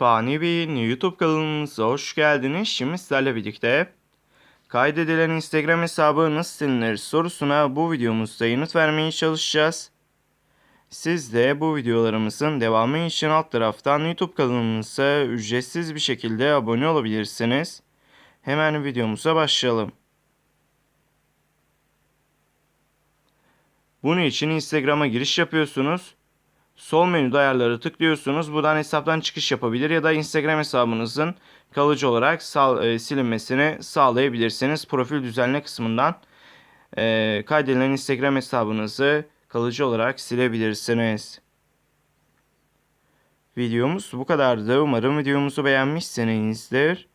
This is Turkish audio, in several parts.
Fani Bey'in YouTube kanalımıza hoş geldiniz. Şimdi sizlerle birlikte kaydedilen Instagram hesabı nasıl silinir sorusuna bu videomuzda yanıt vermeye çalışacağız. Siz de bu videolarımızın devamı için alt taraftan YouTube kanalımıza ücretsiz bir şekilde abone olabilirsiniz. Hemen videomuza başlayalım. Bunun için Instagram'a giriş yapıyorsunuz. Sol menüde ayarları tıklıyorsunuz. Buradan hesaptan çıkış yapabilir ya da Instagram hesabınızın kalıcı olarak sağ, e, silinmesini sağlayabilirsiniz. Profil düzenle kısmından e, kaydedilen Instagram hesabınızı kalıcı olarak silebilirsiniz. Videomuz bu kadardı. Umarım videomuzu beğenmişsinizdir.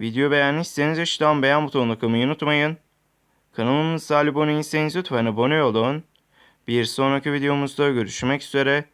Video beğendiyseniz aşağıdan beğen butonuna tıklamayı unutmayın. Kanalımıza abone değilseniz lütfen abone olun. Bir sonraki videomuzda görüşmek üzere.